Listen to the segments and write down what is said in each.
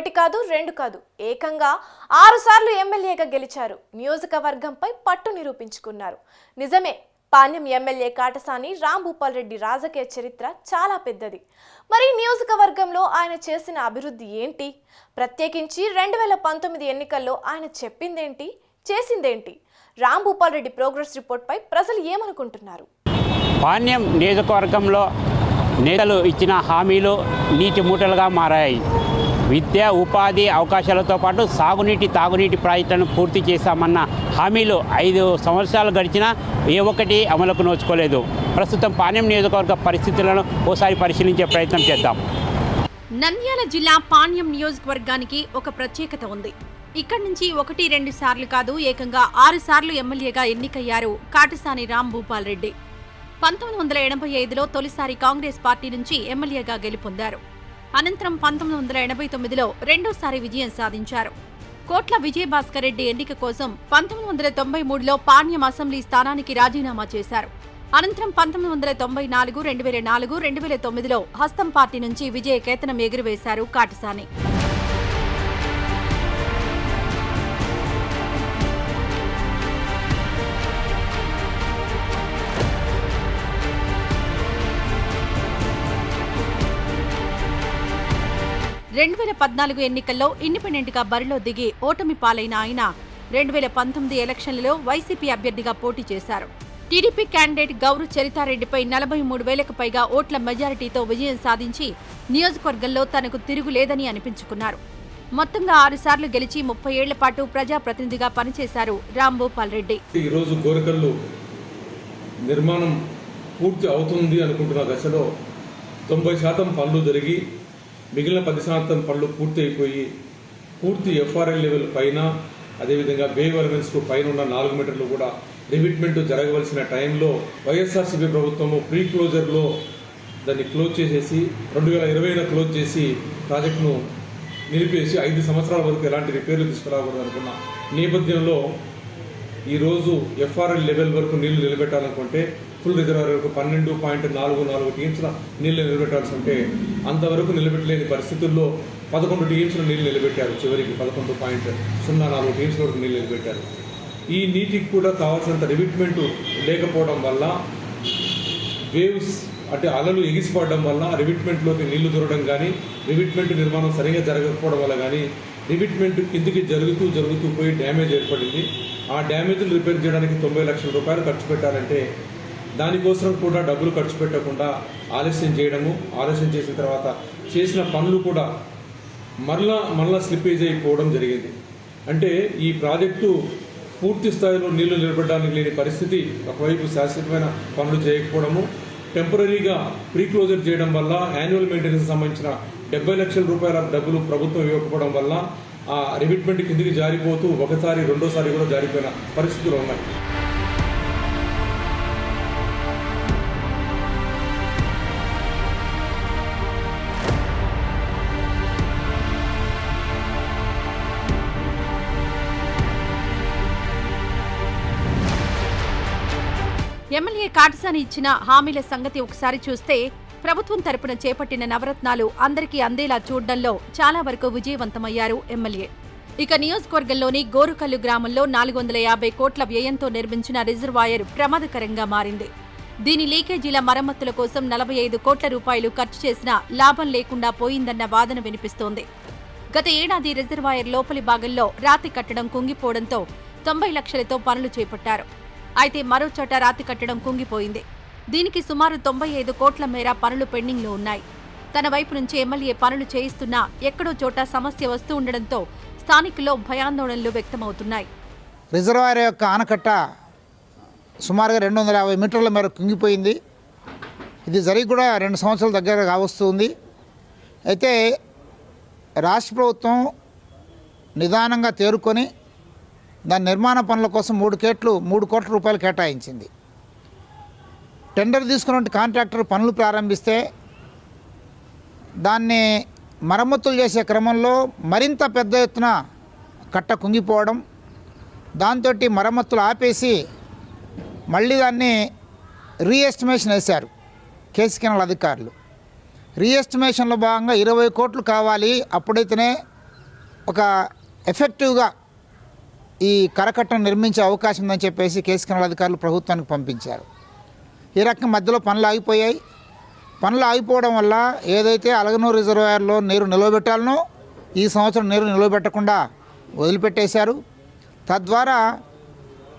ఒకటి కాదు రెండు కాదు. ఏకంగా ఆరు సార్లు ఎమ్మెల్యేగా గెలిచారు. నియోజకవర్గంపై పట్టు నిరూపించుకున్నారు. నిజమే పాణ్యం ఎమ్మెల్యే కాటసాని రాంభూపాల్ రెడ్డి రాజకీయ చరిత్ర చాలా పెద్దది. మరి నియోజకవర్గంలో ఆయన చేసిన అభివృద్ధి ఏంటి? ప్రత్యేకించి రెండు వేల పంతొమ్మిది ఎన్నికల్లో ఆయన చెప్పిందేంటి? చేసిందేంటి? రాంభూపాల్ రెడ్డి ప్రోగ్రెస్ రిపోర్ట్పై ప్రజలు ఏమనుకుంటున్నారు? పాణ్యం నియోజకవర్గంలో నేతలు ఇచ్చిన హామీలు నీటి మూటలుగా మారాయి. విద్య ఉపాధి అవకాశాలతో పాటు సాగునీటి తాగునీటి ప్రాజెక్టులను పూర్తి చేశామన్న హామీలు ఐదు సంవత్సరాలు గడిచినా ఏ ఒక్కటి అమలుకు నోచుకోలేదు. ప్రస్తుతం పాణ్యం నియోజకవర్గ పరిస్థితులను ఓసారి పరిశీలించే ప్రయత్నం చేద్దాం. నంద్యాల జిల్లా పాణ్యం నియోజకవర్గానికి ఒక ప్రత్యేకత ఉంది. ఇక్కడి నుంచి ఒకటి రెండు సార్లు కాదు ఏకంగా ఆరు సార్లు ఎమ్మెల్యేగా ఎన్నికయ్యారు కాటసాని రామ్ భూపాల్ రెడ్డి. పంతొమ్మిది వందల ఎనభై ఐదులో తొలిసారి కాంగ్రెస్ పార్టీ నుంచి ఎమ్మెల్యేగా గెలుపొందారు. అనంతరం పంతొమ్మిది వందల ఎనభై తొమ్మిదిలో రెండోసారి విజయం సాధించారు. కోట్ల విజయభాస్కర్ రెడ్డి ఎన్నిక కోసం పంతొమ్మిది వందల తొంభై మూడులో పాణ్యం అసెంబ్లీ స్థానానికి రాజీనామా చేశారు. అనంతరం పంతొమ్మిది వందల తొంభై నాలుగు రెండు వేల నాలుగు రెండు వేల తొమ్మిదిలో హస్తం పార్టీ నుంచి విజయ కేతనం ఎగురవేశారు కాటసాని. రెండు వేల పద్నాలుగు ఎన్నికల్లో ఇండిపెండెంట్గా బరిలో దిగి ఓటమి పాలైన ఆయన రెండు వేల పంతొమ్మిది ఎలక్షన్లలో వైసీపీ అభ్యర్థిగా పోటీ చేశారు. టీడీపీ క్యాండిడేట్ గౌరు చరితారెడ్డిపై నలభై మూడు వేలకు పైగా ఓట్ల మెజారిటీతో విజయం సాధించి నియోజకవర్గంలో తనకు తిరుగులేదని అనిపించుకున్నారు. మొత్తంగా ఆరుసార్లు గెలిచి ముప్పై ఏళ్ళ పాటు ప్రజాప్రతినిధిగా పనిచేశారు రాంభూపాల్ రెడ్డి. ఈరోజు గోరకల్లు నిర్మాణం పూర్తి అవుతుంది అనుకుంటున్న దశలో తొంభై శాతం పనులు జరిగి మిగిలిన పది శాతం పనులు పూర్తి అయిపోయి పూర్తి ఎఫ్ఆర్ఎల్ లెవెల్ పైన అదేవిధంగా బే కు పైన ఉన్న నాలుగు మీటర్లు కూడా రిమిట్మెంట్ జరగవలసిన టైంలో వైఎస్ఆర్సీపీ ప్రభుత్వము ప్రీ క్లోజర్లో దాన్ని క్లోజ్ చేసేసి రెండు వేల ఇరవైన క్లోజ్ చేసి ప్రాజెక్టును నిలిపేసి ఐదు సంవత్సరాల వరకు ఎలాంటి రిపేర్లు తీసుకురాకూడదు అనుకున్న నేపథ్యంలో ఈరోజు ఎఫ్ఆర్ఎల్ లెవెల్ వరకు నీళ్ళు నిలబెట్టాలనుకుంటే ఫుల్ రిజర్వాయర్ వరకు పన్నెండు పాయింట్ నాలుగు నాలుగు టీమ్స్ల నీళ్ళు నిలబెట్టాల్సి ఉంటే అంతవరకు నిలబెట్టలేని పరిస్థితుల్లో పదకొండు టీమ్స్లో నీళ్ళు నిలబెట్టారు. చివరికి పదకొండు పాయింట్ సున్నా నాలుగు టీమ్స్ వరకు నీళ్ళు నిలబెట్టారు. ఈ నీటికి కూడా కావాల్సినంత రిమిట్మెంట్ లేకపోవడం వల్ల వేవ్స్ అంటే అలలు ఎగిసిపడడం వల్ల రిమిట్మెంట్లోకి నీళ్ళు దూరడం కానీ రిమిట్మెంట్ నిర్మాణం సరిగా జరగకపోవడం వల్ల కానీ రిబిట్మెంట్ కిందికి జరుగుతూ జరుగుతూ పోయి డ్యామేజ్ ఏర్పడింది. ఆ డ్యామేజ్లు రిపేర్ చేయడానికి తొంభై లక్షల రూపాయలు ఖర్చు పెట్టాలంటే దానికోసం కూడా డబ్బులు ఖర్చు పెట్టకుండా ఆలస్యం చేయడము ఆలస్యం చేసిన తర్వాత చేసిన పనులు కూడా మరలా మరలా స్లిప్పేజ్ అయిపోవడం జరిగింది. అంటే ఈ ప్రాజెక్టు పూర్తి స్థాయిలో నీళ్ళు నిలబడడానికి లేని పరిస్థితి ఒకవైపు శాశ్వతమైన పనులు చేయకపోవడము టెంపరీగా ప్రీ క్లోజర్ చేయడం వల్ల యాన్యువల్ మెయింటెనెన్స్ సంబంధించిన డెబ్బై లక్షల రూపాయల డబ్బులు ప్రభుత్వం ఇవ్వకపోవడం వల్ల ఆ రిమిట్మెంట్ కిందికి జారిపోతూ ఒకసారి రెండోసారి కూడా జారిపోయిన పరిస్థితులు ఉన్నాయి. కాటసాని ఇచ్చిన హామీల సంగతి ఒకసారి చూస్తే ప్రభుత్వం తరపున చేపట్టిన నవరత్నాలు అందరికీ అందేలా చూడడంలో చాలా వరకు విజయవంతమయ్యారు ఎమ్మెల్యే. ఇక నియోజకవర్గంలోని గోరుకల్లు గ్రామంలో నాలుగు వందల యాభై కోట్ల వ్యయంతో నిర్మించిన రిజర్వాయర్ ప్రమాదకరంగా మారింది. దీని లీకేజీల మరమ్మతుల కోసం నలభై ఐదు కోట్ల రూపాయలు ఖర్చు చేసినా లాభం లేకుండా పోయిందన్న వాదన వినిపిస్తోంది. గత ఏడాది రిజర్వాయర్ లోపలి భాగంలో రాతి కట్టడం కుంగిపోవడంతో తొంభై లక్షలతో పనులు చేపట్టారు. అయితే మరో చోట రాతి కట్టడం కుంగిపోయింది. దీనికి సుమారు తొంభై ఐదు కోట్ల మేర పనులు పెండింగ్లో ఉన్నాయి. తన వైపు నుంచి ఎమ్మెల్యే పనులు చేయిస్తున్నా ఎక్కడో చోట సమస్య వస్తూ ఉండడంతో స్థానికుల్లో భయాందోళనలు వ్యక్తమవుతున్నాయి. రిజర్వాయర్ యొక్క ఆనకట్ట సుమారుగా రెండు వందల యాభై మీటర్ల మేర కుంగిపోయింది. ఇది జరిగి కూడా రెండు సంవత్సరాల దగ్గర కావస్తుంది. అయితే రాష్ట్ర ప్రభుత్వం నిదానంగా తేరుకొని దాని నిర్మాణ పనుల కోసం మూడు కేట్లు మూడు కోట్ల రూపాయలు కేటాయించింది. టెండర్ తీసుకున్న కాంట్రాక్టర్ పనులు ప్రారంభిస్తే దాన్ని మరమ్మతులు చేసే క్రమంలో మరింత పెద్ద ఎత్తున కట్ట కుంగిపోవడం దాంతో మరమ్మతులు ఆపేసి మళ్ళీ దాన్ని రీఎస్టిమేషన్ వేశారు కేసు కెనాల్ అధికారులు. రీఎస్టిమేషన్లో భాగంగా ఇరవై కోట్లు కావాలి అప్పుడైతేనే ఒక ఎఫెక్టివ్గా ఈ కరకట్టను నిర్మించే అవకాశం ఉందని చెప్పేసి కేసు కెనాల్ అధికారులు ప్రభుత్వానికి పంపించారు. ఈ రకం మధ్యలో పనులు ఆగిపోయాయి. పనులు ఆగిపోవడం వల్ల ఏదైతే అలగనూరు రిజర్వాయర్లో నీరు నిలవబెట్టాలనో ఈ సంవత్సరం నీరు నిలవబెట్టకుండా వదిలిపెట్టేశారు. తద్వారా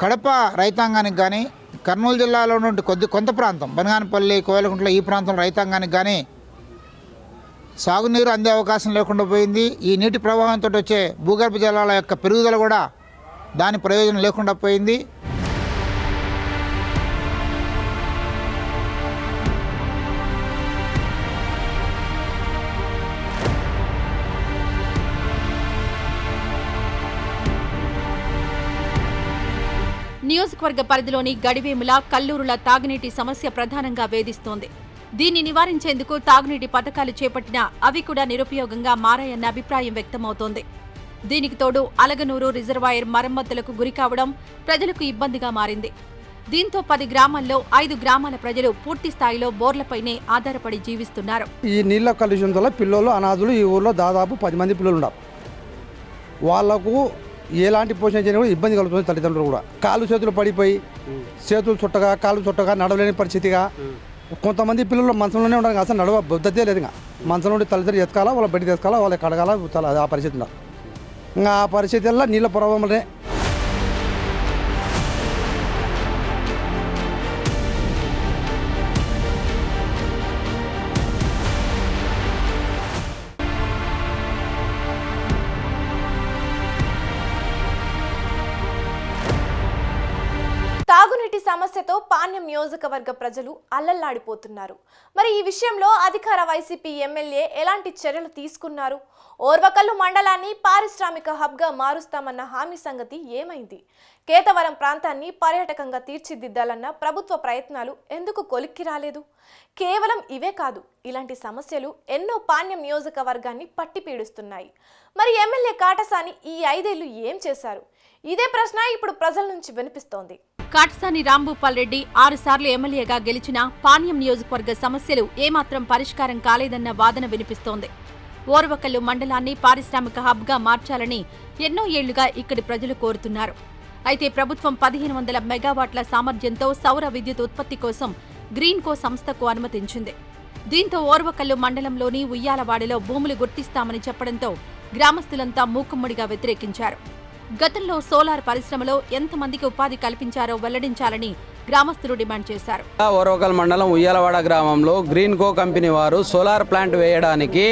కడప రైతాంగానికి కానీ కర్నూలు జిల్లాలో నుండి కొద్ది కొంత ప్రాంతం బనగానపల్లి కోయలకుంట్ల ఈ ప్రాంతం రైతాంగానికి కానీ సాగునీరు అందే అవకాశం లేకుండా పోయింది. ఈ నీటి ప్రవాహంతో వచ్చే భూగర్భ జలాల యొక్క పెరుగుదల కూడా దాని ప్రయోజనం లేకుండా పోయింది. నియోజకవర్గ పరిధిలోని గడివేముల కల్లూరుల తాగునీటి సమస్య ప్రధానంగా వేధిస్తోంది. దీన్ని నివారించేందుకు తాగునీటి పథకాలు చేపట్టినా అవి కూడా నిరుపయోగంగా మారాయన్న అభిప్రాయం వ్యక్తమవుతోంది. దీనికి తోడు అలగనూరు రిజర్వాయర్ మరమ్మతులకు గురికావడం ప్రజలకు ఇబ్బందిగా మారింది. దీంతో పది గ్రామాల్లో ఐదు గ్రామాల ప్రజలు పూర్తి స్థాయిలో బోర్లపైనే ఆధారపడి జీవిస్తున్నారు. ఈ నీళ్ళ కలుషితం వల్ల పిల్లలు అనాథులు ఈ ఊర్లో దాదాపు పది మంది పిల్లలు ఉన్నారు. వాళ్ళకు ఎలాంటి పోషణ చేయడం కూడా ఇబ్బంది కలుగుతుంది తల్లిదండ్రులు కూడా. కాళ్ళు చేతులు పడిపోయి చేతులు చుట్టగా కాళ్ళు చుట్టగా నడవలేని పరిస్థితిగా కొంతమంది పిల్లలు మంచంలోనే ఉండరు అసలు నడవ బుద్ధతే లేదు ఇంకా. మంచం నుండి తల్లిదండ్రులు ఎత్తుకాలా వాళ్ళ బయట తెచ్చుకోవాలా వాళ్ళకి కడగాల ఆ పరిస్థితి ఉన్నారు ఇంకా ఆ పరిస్థితి నీళ్ళ ప్రభావంలోనే తాగునీటి సమస్యతో పాణ్యం నియోజకవర్గ ప్రజలు అల్లల్లాడిపోతున్నారు. మరి ఈ విషయంలో అధికార వైసీపీ ఎమ్మెల్యే ఎలాంటి చర్యలు తీసుకున్నారు? ఓర్వకల్లు మండలాన్ని పారిశ్రామిక హబ్గా మారుస్తామన్న హామీ సంగతి ఏమైంది? కేతవరం ప్రాంతాన్ని పర్యాటకంగా తీర్చిదిద్దాలన్న ప్రభుత్వ ప్రయత్నాలు ఎందుకు కొలిక్కి రాలేదు? కేవలం ఇవే కాదు ఇలాంటి సమస్యలు ఎన్నో పాణ్యం నియోజకవర్గాన్ని పట్టిపీడిస్తున్నాయి మరి ఎమ్మెల్యే కాటసాని ఈ ఐదేళ్ళు ఏం చేశారు? ఇదే ప్రశ్న ఇప్పుడు ప్రజల నుంచి వినిపిస్తోంది. కాటసాని రాంభూపాల్ రెడ్డి ఆరుసార్లు ఎమ్మెల్యేగా గెలిచిన పాణ్యం నియోజకవర్గ సమస్యలు ఏమాత్రం పరిష్కారం కాలేదన్న వాదన వినిపిస్తోంది. ఓర్వకల్లు మండలాన్ని పారిశ్రామిక హబ్గా మార్చాలని ఎన్నో ఏళ్ళుగా ఇక్కడి ప్రజలు కోరుతున్నారు. అయితే ప్రభుత్వం పదిహేను వందల మెగావాట్ల సామర్థ్యంతో సౌర విద్యుత్ ఉత్పత్తి కోసం గ్రీన్ కో సంస్థకు అనుమతించింది. దీంతో ఓర్వకల్లు మండలంలోని ఉయ్యాలవాడలో భూములు గుర్తిస్తామని చెప్పడంతో గ్రామస్తులంతా మూకుమ్మడిగా వ్యతిరేకించారు. గతంలో సోలార్ పరిశ్రమలో ఎంతమందికి ఉపాధి కల్పించారో వెల్లడించాలని గ్రామస్తులు డిమాండ్ చేశారు. ఓరవకల్ మండలం ఉయ్యాలవాడ గ్రామంలో గ్రీన్ కో కంపెనీ వారు సోలార్ ప్లాంట్ వేయడానికి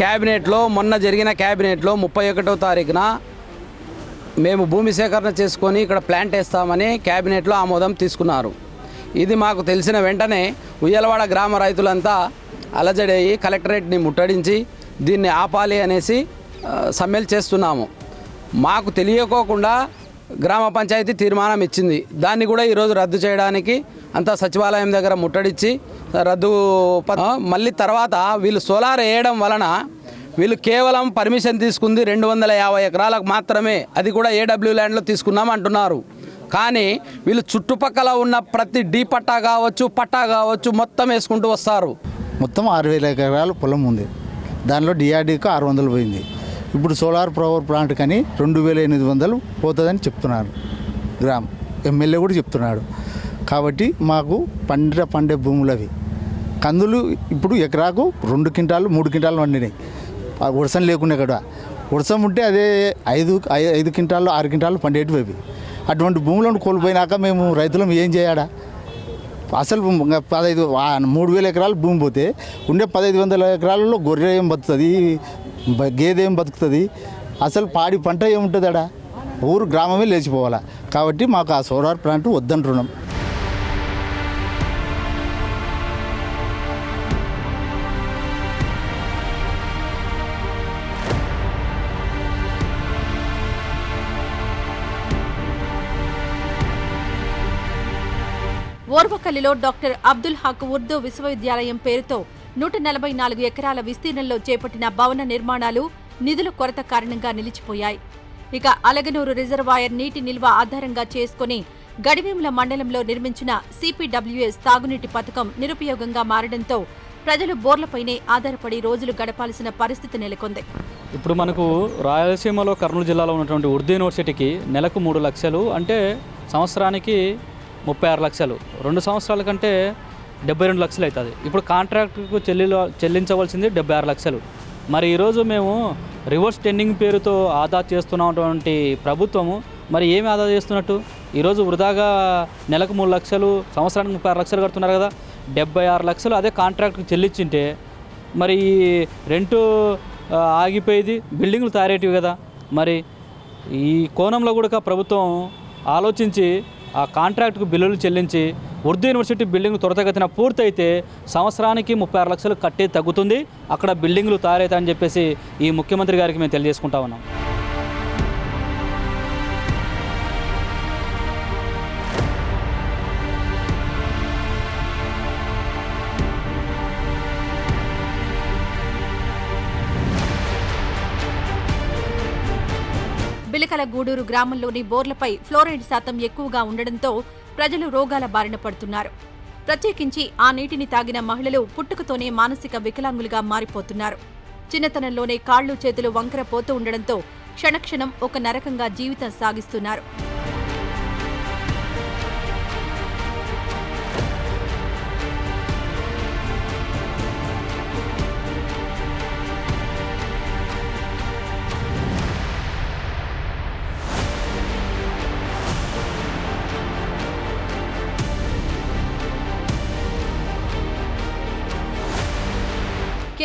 క్యాబినెట్లో మొన్న జరిగిన క్యాబినెట్లో ముప్పై ఒకటో తారీఖున మేము భూమి సేకరణ చేసుకొని ఇక్కడ ప్లాంట్ వేస్తామని క్యాబినెట్లో ఆమోదం తీసుకున్నారు. ఇది మాకు తెలిసిన వెంటనే ఉయ్యాలవాడ గ్రామ రైతులంతా అలజడయ్యి కలెక్టరేట్ని ముట్టడించి దీన్ని ఆపాలి అనేసి సమ్మెలు చేస్తున్నాము. మాకు తెలియకోకుండా గ్రామ పంచాయతీ తీర్మానం ఇచ్చింది. దాన్ని కూడా ఈరోజు రద్దు చేయడానికి అంతా సచివాలయం దగ్గర ముట్టడిచ్చి రద్దు మళ్ళీ తర్వాత వీళ్ళు సోలార్ వేయడం వలన వీళ్ళు కేవలం పర్మిషన్ తీసుకుంది రెండు వందల యాభై ఎకరాలకు మాత్రమే. అది కూడా ఏడబ్ల్యూ ల్యాండ్లో తీసుకున్నాం అంటున్నారు. కానీ వీళ్ళు చుట్టుపక్కల ఉన్న ప్రతి డీ పట్టా కావచ్చు పట్టా కావచ్చు మొత్తం వేసుకుంటూ వస్తారు. మొత్తం ఆరు వేల ఎకరాలు పొలం ఉంది. దానిలో డిఆర్డీకి ఆరు వందలు పోయింది. ఇప్పుడు సోలార్ పవర్ ప్లాంట్ కానీ రెండు వేల ఎనిమిది వందలు పోతుందని చెప్తున్నారు. గ్రామ్ ఎమ్మెల్యే కూడా చెప్తున్నాడు. కాబట్టి మాకు పండిన పండే భూములు అవి. కందులు ఇప్పుడు ఎకరాకు రెండు క్వింటాలు మూడు క్వింటాలు పండినాయి. ఉడసం వర్షం లేకుండా కూడా వర్షం ఉంటే అదే ఐదు ఐదు క్వింటాలు ఆరు క్వింటాలు పండేటివి అవి. అటువంటి భూములను కోల్పోయినాక మేము రైతులం ఏం చేయాడా? అసలు పదహైదు మూడు వేల ఎకరాలు భూమి పోతే ఉండే పదహైదు వందల ఎకరాలలో గొర్రె ఏం బతుకుతుంది? గేదె ఏం బతుకుతుంది? అసలు పాడి పంట ఏముంటుంది ఆడ ఊరు గ్రామమే లేచిపోవాలా. కాబట్టి మాకు ఆ సోలార్ ప్లాంట్ వద్దంటున్నాం ఓర్వకల్లిలో డాక్టర్ అబ్దుల్ హక్ ఉర్దూ విశ్వవిద్యాలయం పేరుతో నూట నలభై నాలుగు ఎకరాల విస్తీర్ణంలో చేపట్టిన భవన నిర్మాణాలు నిధుల కొరత కారణంగా నిలిచిపోయాయి. ఇక అలగనూరు రిజర్వాయర్ నీటి నిల్వ ఆధారంగా చేసుకుని గడివేముల మండలంలో నిర్మించిన సిపిడబ్ల్యూఎస్ తాగునీటి పథకం నిరుపయోగంగా మారడంతో ప్రజలు బోర్లపైనే ఆధారపడి రోజులు గడపాల్సిన పరిస్థితి నెలకొంది. ఇప్పుడు మనకు రాయలసీమలో కర్నూలు జిల్లాలో ఉన్నటువంటి ఉర్దూ యూనివర్సిటీకి నెలకు మూడు లక్షలు అంటే సంవత్సరానికి ముప్పై ఆరు లక్షలు. రెండు సంవత్సరాల కంటే డెబ్బై రెండు లక్షలు అవుతుంది. ఇప్పుడు కాంట్రాక్టుకు చెల్లి చెల్లించవలసింది డెబ్బై ఆరు లక్షలు. మరి ఈరోజు మేము రివర్స్ టెండింగ్ పేరుతో ఆదా చేస్తున్నటువంటి ప్రభుత్వము మరి ఏమి ఆదా చేస్తున్నట్టు? ఈరోజు వృధాగా నెలకు మూడు లక్షలు సంవత్సరానికి ముప్పై ఆరు లక్షలు కడుతున్నారు కదా. డెబ్బై ఆరు లక్షలు అదే కాంట్రాక్ట్కి చెల్లించింటే మరి ఈ రెంటు ఆగిపోయేది బిల్డింగ్లు తయారేటివి కదా. మరి ఈ కోణంలో కూడా ప్రభుత్వం ఆలోచించి ఆ కాంట్రాక్ట్కు బిల్లులు చెల్లించి ఉర్దూ యూనివర్సిటీ బిల్డింగ్ త్వరితగతిన పూర్తయితే సంవత్సరానికి ముప్పై ఆరు లక్షలు కట్టే తగ్గుతుంది. అక్కడ బిల్డింగ్లు తయారవుతాయని చెప్పేసి ఈ ముఖ్యమంత్రి గారికి మేము తెలియజేసుకుంటా ఉన్నాం. బిలకల గూడూరు గ్రామంలోని బోర్లపై ఫ్లోరైడ్ శాతం ఎక్కువగా ఉండడంతో ప్రజలు రోగాల బారిన పడుతున్నారు. ప్రత్యేకించి ఆ నీటిని తాగిన మహిళలు పుట్టుకతోనే మానసిక వికలాంగులుగా మారిపోతున్నారు. చిన్నతనంలోనే కాళ్ళు చేతులు వంకర పోతూ ఉండడంతో క్షణక్షణం ఒక నరకంగా జీవితం సాగిస్తున్నారు.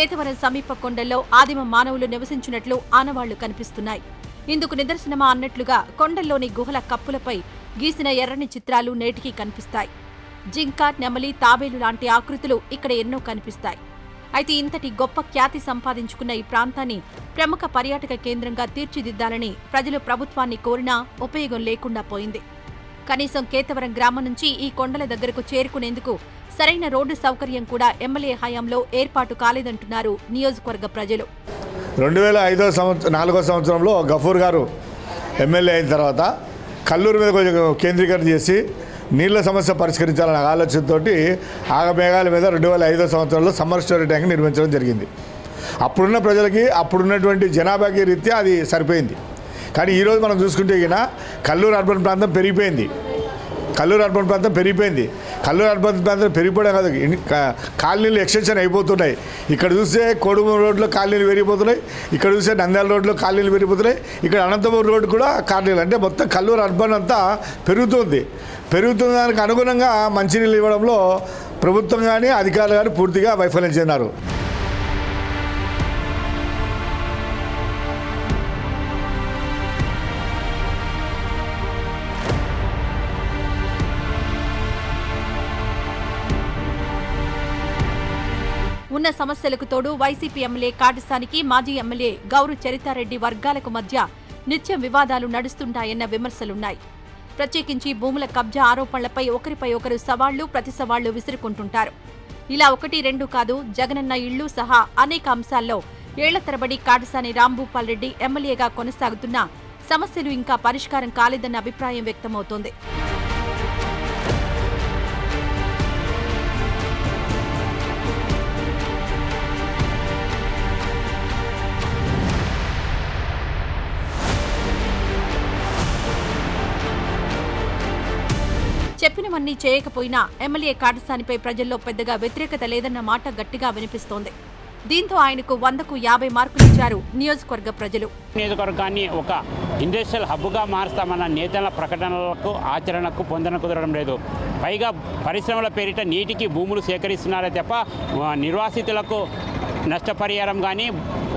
కేతవరం సమీప కొండల్లో ఆదిమ మానవులు నివసించినట్లు ఆనవాళ్ళు కనిపిస్తున్నాయి. ఇందుకు నిదర్శనమా అన్నట్లుగా కొండల్లోని గుహల కప్పులపై గీసిన ఎర్రని చిత్రాలు నేటికీ కనిపిస్తాయి. జింక నెమలి తాబేలు లాంటి ఆకృతులు ఇక్కడ ఎన్నో కనిపిస్తాయి. అయితే ఇంతటి గొప్ప ఖ్యాతి సంపాదించుకున్న ఈ ప్రాంతాన్ని ప్రముఖ పర్యాటక కేంద్రంగా తీర్చిదిద్దాలని ప్రజలు ప్రభుత్వాన్ని కోరినా ఉపయోగం లేకుండా పోయింది. కనీసం కేతవరం గ్రామం నుంచి ఈ కొండల దగ్గరకు చేరుకునేందుకు సరైన రోడ్డు సౌకర్యం కూడా ఎమ్మెల్యే హయాంలో ఏర్పాటు కాలేదంటున్నారు నియోజకవర్గ ప్రజలు. రెండు వేల ఐదో సంవత్సరం నాలుగో సంవత్సరంలో గఫూర్ గారు ఎమ్మెల్యే అయిన తర్వాత కల్లూరు మీద కొంచెం కేంద్రీకరణ చేసి నీళ్ళ సమస్య పరిష్కరించాలనే ఆలోచనతో ఆగమేఘాల మీద రెండు వేల ఐదో సంవత్సరంలో సమ్మర్ స్టోరీ ట్యాంక్ నిర్మించడం జరిగింది. అప్పుడున్న ప్రజలకి అప్పుడున్నటువంటి జనాభాకి రీత్యా అది సరిపోయింది. కానీ ఈరోజు మనం చూసుకుంటే కల్లూరు అర్బన్ ప్రాంతం పెరిగిపోయింది. కల్లూరు అర్బన్ ప్రాంతం పెరిగిపోయింది. కల్లూరు అర్బన్ ప్రాంతం పెరిగిపోవడం కాదు. కాలనీలు ఎక్స్టెన్షన్ అయిపోతున్నాయి. ఇక్కడ చూస్తే కోడుమూరు రోడ్లో కాలనీలు పెరిగిపోతున్నాయి. ఇక్కడ చూస్తే నంద్యాల రోడ్లో కాలనీలు పెరిగిపోతున్నాయి. ఇక్కడ అనంతపురం రోడ్డు కూడా కాలనీలు. అంటే మొత్తం కల్లూరు అర్బన్ అంతా పెరుగుతుంది. పెరుగుతున్న దానికి అనుగుణంగా మంచినీళ్ళు ఇవ్వడంలో ప్రభుత్వం కానీ అధికారులు కానీ పూర్తిగా వైఫల్యం చెందారు. ఉన్న సమస్యలకు తోడు వైసీపీ ఎమ్మెల్యే కాటసానికి మాజీ ఎమ్మెల్యే గౌరు చరితారెడ్డి వర్గాలకు మధ్య నిత్యం వివాదాలు నడుస్తుంటాయన్న విమర్శలున్నాయి. ప్రత్యేకించి భూముల కబ్జా ఆరోపణలపై ఒకరిపై ఒకరు సవాళ్ళు ప్రతి సవాళ్ళు విసురుకుంటుంటారు. ఇలా ఒకటి రెండు కాదు జగనన్న ఇళ్ళు సహా అనేక అంశాల్లో ఏళ్ళ తరబడి కాటసాని రాంభూపాల్ రెడ్డి ఎమ్మెల్యేగా కొనసాగుతున్నా సమస్యలు ఇంకా పరిష్కారం కాలేదన్న అభిప్రాయం వ్యక్తమవుతోంది. చెప్పినవన్నీ చేయకపోయినా ఎమ్మెల్యే కాటసానిపై ప్రజల్లో పెద్దగా వ్యతిరేకత లేదన్న మాట గట్టిగా వినిపిస్తోంది. దీంతో ఆయనకు వందకు యాభై మార్కులు ఇచ్చారు నియోజకవర్గ ప్రజలు. నియోజకవర్గాన్ని ఒక ఇండస్ట్రియల్ హబ్గా మారుస్తామన్న నేతల ప్రకటనలకు ఆచరణకు పొందన కుదరడం లేదు. పైగా పరిశ్రమల పేరిట నీటికి భూములు సేకరిస్తున్నారే తప్ప నిర్వాసితులకు నష్టపరిహారం కానీ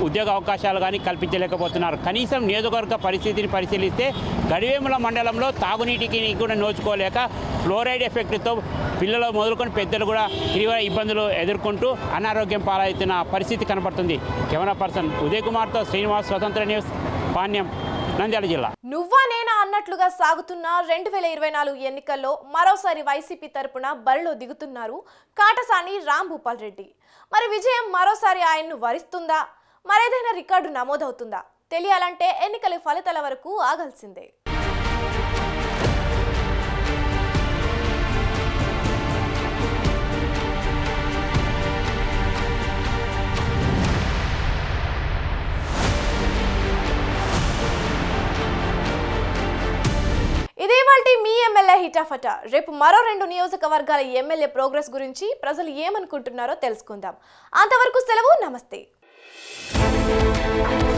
ఉద్యోగ అవకాశాలు కానీ కల్పించలేకపోతున్నారు. కనీసం నియోజకవర్గ పరిస్థితిని పరిశీలిస్తే గడివేముల మండలంలో తాగునీటికి కూడా నోచుకోలేక ఫ్లోరైడ్ ఎఫెక్ట్తో పిల్లలు మొదలుకొని పెద్దలు కూడా తీవ్ర ఇబ్బందులు ఎదుర్కొంటూ అనారోగ్యం పాలవుతున్న పరిస్థితి కనపడుతుంది. కెమెరా పర్సన్ ఉదయ్ కుమార్తో శ్రీనివాస్ స్వతంత్ర న్యూస్ పాణ్యం నంద్యాల జిల్లా. నువ్వా నేనా అన్నట్లుగా సాగుతున్న రెండు వేల ఇరవై నాలుగు ఎన్నికల్లో మరోసారి వైసీపీ తరపున బరిలో దిగుతున్నారు కాటసాని రాంభూపాల్ రెడ్డి. మరి విజయం మరోసారి ఆయన్ను వరిస్తుందా? మరేదైనా రికార్డు నమోదవుతుందా? తెలియాలంటే ఎన్నికల ఫలితాల వరకు ఆగాల్సిందే. ఇదేవాల్టి మీ ఎమ్మెల్యే హిటాఫటా. రేపు మరో రెండు నియోజకవర్గాల ఎమ్మెల్యే ప్రోగ్రెస్ గురించి ప్రజలు ఏమనుకుంటున్నారో తెలుసుకుందాం. అంతవరకు సెలవు నమస్తే. Thank you.